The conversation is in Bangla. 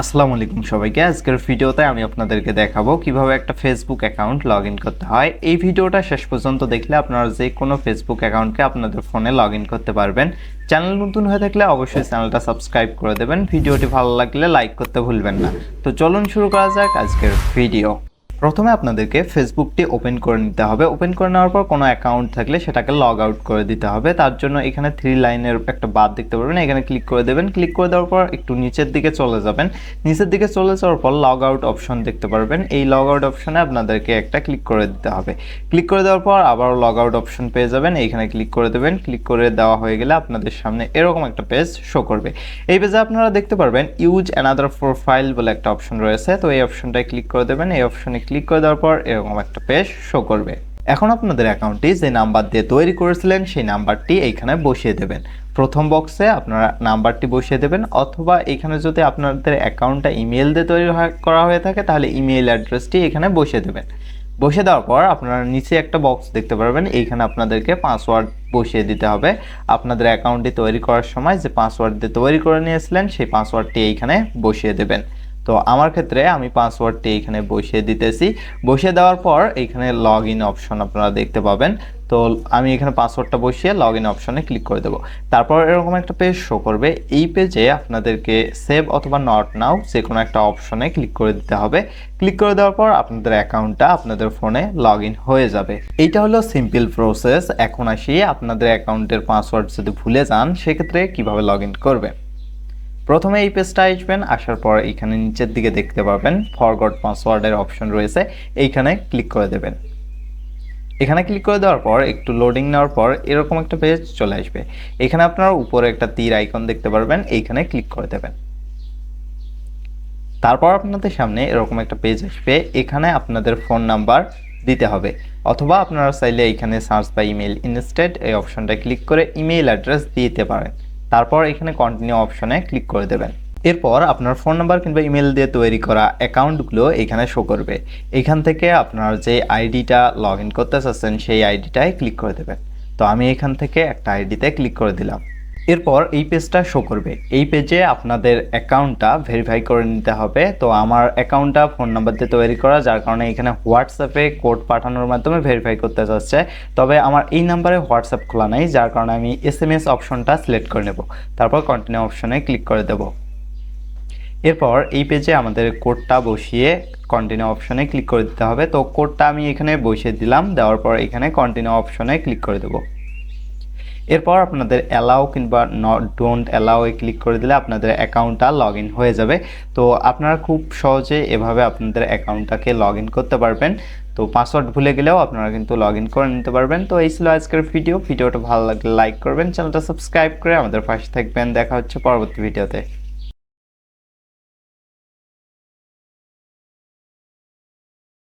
আসসালামু আলাইকুম সবাইকে। আজকের ভিডিওতে আমি আপনাদেরকে দেখাবো কীভাবে একটা ফেসবুক অ্যাকাউন্ট লগ করতে হয়। এই ভিডিওটা শেষ পর্যন্ত দেখলে আপনারা যে কোনো ফেসবুক অ্যাকাউন্টকে আপনাদের ফোনে লগ করতে পারবেন। চ্যানেল নতুন হয়ে থাকলে অবশ্যই চ্যানেলটা সাবস্ক্রাইব করে দেবেন। ভিডিওটি ভালো লাগলে লাইক করতে ভুলবেন না। তো চলুন শুরু করা যাক আজকের ভিডিও প্রথমে আপনাদেরকে ফেসবুকটি ওপেন করে নিতে হবে। ওপেন করে নেওয়ার পর কোনো অ্যাকাউন্ট থাকলে সেটাকে লগ আউট করে দিতে হবে। তার জন্য এখানে থ্রি লাইনের একটা বাদ দেখতে পারবেন। এখানে ক্লিক করে দেবেন। ক্লিক করে দেওয়ার পর একটু নিচের দিকে চলে যাবেন। নিচের দিকে চলে যাওয়ার পর লগ আউট অপশন দেখতে পারবেন। এই লগ আউট অপশনে আপনাদেরকে একটা ক্লিক করে দিতে হবে। ক্লিক করে দেওয়ার পর আবারও লগ আউট অপশন পেয়ে যাবেন। এইখানে ক্লিক করে দেবেন। ক্লিক করে দেওয়া হয়ে গেলে আপনাদের সামনে এরকম একটা পেজ শো করবে। এই পেজে আপনারা দেখতে পারবেন ইউজ অ্যানাদার প্রোফাইল বলে একটা অপশন রয়েছে। তো এই অপশনটায় ক্লিক করে দেবেন। এই অপশনে ক্লিক করে দেওয়ার পর এরকম একটা পেজ শো করবে। এখন আপনাদের অ্যাকাউন্টটি যে নাম্বার দিয়ে তৈরি করেছিলেন, সেই নাম্বারটি এইখানে বসিয়ে দেবেন। প্রথম বক্সে আপনারা নাম্বারটি বসিয়ে দেবেন, অথবা এখানে যদি আপনাদের অ্যাকাউন্টটা ইমেল দিয়ে তৈরি করা হয়ে থাকে, তাহলে ইমেল অ্যাড্রেসটি এখানে বসিয়ে দেবেন। বসে দেওয়ার পর আপনারা নিচে একটা বক্স দেখতে পারবেন, এইখানে আপনাদেরকে পাসওয়ার্ড বসিয়ে দিতে হবে। আপনাদের অ্যাকাউন্টটি তৈরি করার সময় যে পাসওয়ার্ড দিয়ে তৈরি করে নিয়েছিলেন, সেই পাসওয়ার্ডটি এইখানে বসিয়ে দেবেন। তো আমার ক্ষেত্রে আমি পাসওয়ার্ডটি এখানে বসিয়ে দিতেছি। বসিয়ে দেওয়ার পর এখানে লগ ইন অপশন আপনারা দেখতে পাবেন। তো আমি এখানে পাসওয়ার্ডটা বসিয়ে লগ ইন অপশনে ক্লিক করে দেবো। তারপর এরকম একটা পেজ শো করবে। এই পেজে আপনাদেরকে সেভ অথবা নট নাও যে কোনো একটা অপশনে ক্লিক করে দিতে হবে। ক্লিক করে দেওয়ার পর আপনাদের অ্যাকাউন্টটা আপনাদের ফোনে লগ ইন হয়ে যাবে। এইটা হলো সিম্পল প্রসেস এখন আসি আপনাদের অ্যাকাউন্টের পাসওয়ার্ড যদি ভুলে যান, সেক্ষেত্রে কীভাবে লগ ইন করবেন প্রথমে এই পেজটা আসবেন, আসার পর এখানে নিচের দিকে দেখতে পাবেন ফরগট পাসওয়ার্ডের অপশন রয়েছে, এইখানে ক্লিক করে দেবেন। এখানে ক্লিক করে দেওয়ার পর, একটু লোডিং নেওয়ার পর, এরকম একটা পেজ চলে আসবে। এখানে আপনারা উপরে একটা তীর আইকন দেখতে পারবেন, এইখানে ক্লিক করে দেবেন। তারপর আপনাদের সামনে এরকম একটা পেজ আসবে, এখানে আপনাদের ফোন নাম্বার দিতে হবে। অথবা আপনারা চাইলে এখানে সার্চ বা ইমেল ইনস্টেড এই অপশনটা ক্লিক করে ইমেল অ্যাড্রেস দিতে পারেন। তারপর এখানে কন্টিনিউ অপশনে ক্লিক করে দেবেন। এরপর আপনার ফোন নাম্বার কিংবা ইমেল দিয়ে তৈরি করা অ্যাকাউন্টগুলো এখানে শো করবে। এখান থেকে আপনার যে আইডিটা লগ ইন করতে চাচ্ছেন, সেই আইডিটায় ক্লিক করে দেবেন। তো আমি এখান থেকে একটা আইডিতে ক্লিক করে দিলাম। এরপর এই পেজটা শো করবে। এই পেজে আপনাদের অ্যাকাউন্টটা ভেরিফাই করে নিতে হবে। তো আমার অ্যাকাউন্টটা ফোন নাম্বার দিয়ে তৈরি করা, যার কারণে এখানে হোয়াটসঅ্যাপে কোড পাঠানোর মাধ্যমে ভেরিফাই করতে চাচ্ছে। তবে আমার এই নাম্বারে হোয়াটসঅ্যাপ খোলা নেই, যার কারণে আমি এস এম এস অপশনটা সিলেক্ট করে নেব। তারপর কন্টিনিউ অপশনে ক্লিক করে দেবো। এরপর এই পেজে আমাদের কোডটা বসিয়ে কন্টিনিউ অপশনে ক্লিক করে দিতে হবে। তো কোডটা আমি এখানে বসিয়ে দিলাম, দেওয়ার পর এখানে কন্টিনিউ অপশনে ক্লিক করে দেবো। এরপর আপনাদের অ্যালাও কিংবা নট ডোন্ট অ্যালাউ ক্লিক করে দিলে আপনাদের অ্যাকাউন্টটা লগ ইন হয়ে যাবে। তো আপনারা খুব সহজে এভাবে আপনাদের অ্যাকাউন্টটাকে লগ ইন করতে পারবেন। তো পাসওয়ার্ড ভুলে গেলেও আপনারা কিন্তু লগ ইন করে নিতে পারবেন। তো এই ছিল আজকের ভিডিও ভিডিওটা ভালো লাগলে লাইক করবেন। চ্যানেলটা সাবস্ক্রাইব করে আমাদের পাশে থাকবেন। দেখা হচ্ছে পরবর্তী ভিডিওতে